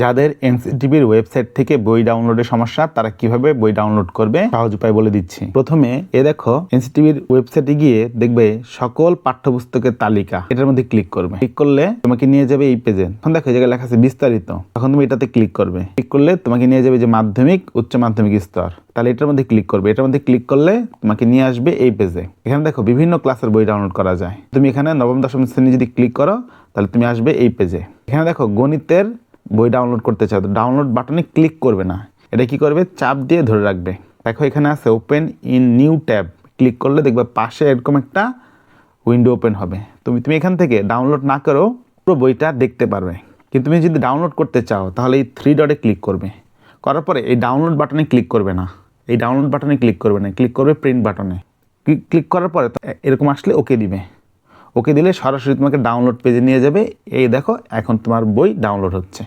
যাদের এনসিটিভির ওয়েবসাইট থেকে বই ডাউনলোডের সমস্যা, তারা কীভাবে বই ডাউনলোড করবে? সহজ উপায় বলে দিচ্ছি। প্রথমে, এ দেখো, এনসিটিভির ওয়েবসাইটে গিয়ে দেখবে সকল পাঠ্যপুস্তকের তালিকা। এটার মধ্যে ক্লিক করবে। ক্লিক করলে তোমাকে নিয়ে যাবে এই পেজে। এখন দেখো জায়গায় লেখা আছে বিস্তারিত। তখন তুমি এটাতে ক্লিক করবে। ক্লিক করলে তোমাকে নিয়ে যাবে যে মাধ্যমিক, উচ্চ মাধ্যমিক স্তর। তাহলে এটার মধ্যে ক্লিক করবে। এটার মধ্যে ক্লিক করলে তোমাকে নিয়ে আসবে এই পেজে। এখানে দেখো, বিভিন্ন ক্লাসের বই ডাউনলোড করা যায়। তুমি এখানে নবম, দশম শ্রেণি যদি ক্লিক করো, তাহলে তুমি আসবে এই পেজে। এখানে দেখো, গণিতের বই ডাউনলোড করতে চাও ডাউনলোড বাটনে ক্লিক করবে না। এটা কি করবে? চাপ দিয়ে ধরে রাখবে। দেখো এখানে আছে open in new tab click করলে দেখবে পাশে এরকম একটা উইন্ডো ওপেন হবে। তুমি তুমি এখান থেকে ডাউনলোড না করেও পুরো বইটা দেখতে পারবে। কিন্তু তুমি যদি ডাউনলোড করতে চাও, তাহলে এই থ্রি ডটে ক্লিক করবে। করার পরে এই ডাউনলোড বাটনে ক্লিক করবে না। এই ডাউনলোড বাটনে ক্লিক করবে না। ক্লিক করবে প্রিন্ট বাটনে ক্লিক করার পরে এরকম আসলে ওকে দিবে। ওকে দিলে সরাসরি তোমাকে ডাউনলোড পেজে নিয়ে যাবে। এই দেখো, এখন তোমার বই ডাউনলোড হচ্ছে।